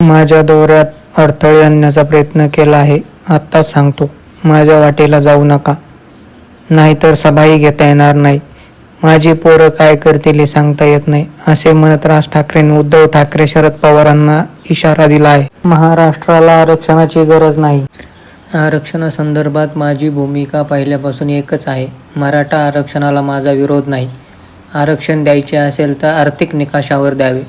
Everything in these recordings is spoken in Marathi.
माझ्या दौऱ्यात अडथळे आणण्याचा प्रयत्न केला आहे आत्ताच सांगतो. माझ्या वाटेला जाऊ नका. नाहीतर सभाही घेता येणार नाही. माझी पोरं काय करतील हे सांगता येत नाही असे म्हणत राज ठाकरेंनी उद्धव ठाकरे शरद पवारांना इशारा दिला आहे. महाराष्ट्राला आरक्षणाची गरज नाही. आरक्षणासंदर्भात माझी भूमिका पहिल्यापासून एकच आहे. मराठा आरक्षणाला माझा विरोध नाही. आरक्षण द्यायचे असेल तर आर्थिक निकषावर द्यावे.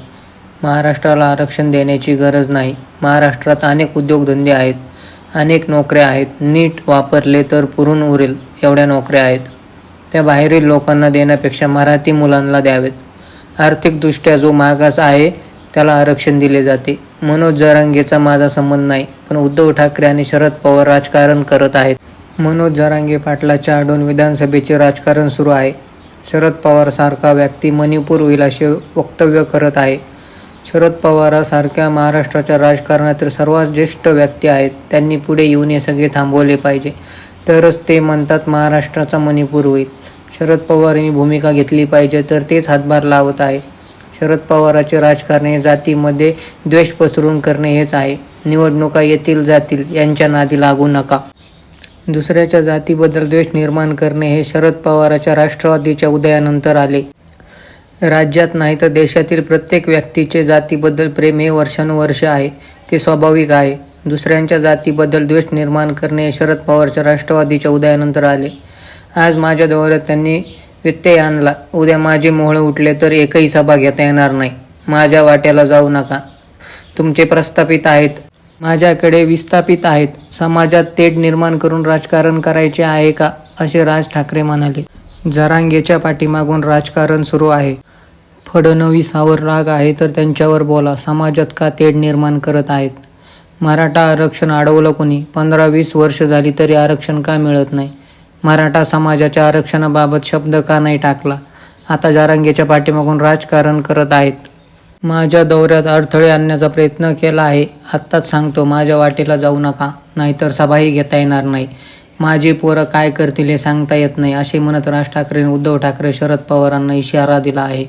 महाराष्ट्राला आरक्षण देण्याची गरज नाही. महाराष्ट्रात अनेक उद्योगधंदे आहेत. अनेक नोकऱ्या आहेत. नीट वापरले तर पुरून उरेल एवढ्या नोकऱ्या आहेत. त्या बाहेरील लोकांना देण्यापेक्षा मराठी मुलांना द्यावेत. आर्थिकदृष्ट्या जो मागास आहे त्याला आरक्षण दिले जाते. मनोज जरांगेचा माझा संबंध नाही पण उद्धव ठाकरे आणि शरद पवार राजकारण करत आहेत. मनोज जरांगे पाटलाच्या आडून विधानसभेचे राजकारण सुरू आहे. शरद पवारसारखा व्यक्ती मणिपूर होईल असे वक्तव्य करत आहे. शरद पवारासारख्या महाराष्ट्राच्या राजकारणातील सर्वात ज्येष्ठ व्यक्ती आहेत. त्यांनी पुढे येऊन हे सगळे थांबवले पाहिजे. तरच ते म्हणतात महाराष्ट्राचा मणिपूर होईल. शरद पवार यांनी भूमिका घेतली पाहिजे तर तेच हातभार लावत आहे. शरद पवाराचे राजकारण हे जातीमध्ये द्वेष पसरून करणे हेच आहे. निवडणुका येतील जातील यांच्या नादी लागू नका. दुसऱ्याच्या जातीबद्दल द्वेष निर्माण करणे हे शरद पवाराच्या राष्ट्रवादीच्या उदयानंतर आले. राज्यात नाही तर देशातील प्रत्येक व्यक्तीचे जातीबद्दल प्रेम हे वर्षानुवर्ष आहे. ते स्वाभाविक आहे. दुसऱ्यांच्या जातीबद्दल द्वेष निर्माण करणे हे शरद पवारच्या राष्ट्रवादीच्या उदयानंतर आले. आज माझ्या दौऱ्यात त्यांनी व्यत्यय आणला. उद्या माझे मोहळे उठले तर एकही सभा घेता येणार नाही. माझ्या वाट्याला जाऊ नका. तुमचे प्रस्थापित आहेत. माझ्याकडे विस्थापित आहेत. समाजात तेढ निर्माण करून राजकारण करायचे आहे का? असे राज ठाकरे म्हणाले. जरांगेच्या पाठीमागून राजकारण सुरू आहे. फडणवीसावर राग आहे तर त्यांच्यावर बोला समाजात का तेढ निर्माण करत आहेत? मराठा आरक्षण अडवलं कोणी? पंधरा वीस वर्ष झाली तरी आरक्षण का मिळत नाही? मराठा समाजाच्या आरक्षणाबाबत शब्द का नाही टाकला? आता जारांगेच्या पाठीमागून राजकारण करत आहेत. माझ्या दौऱ्यात अडथळे आणण्याचा प्रयत्न केला आहे. आत्ताच सांगतो माझ्या वाटेला जाऊ नका नाहीतर सभाही घेता येणार नाही. माझे पोरं काय करतील हे सांगता येत नाही असे म्हणत राज ठाकरेंनी उद्धव ठाकरे शरद पवारांना इशारा दिला आहे.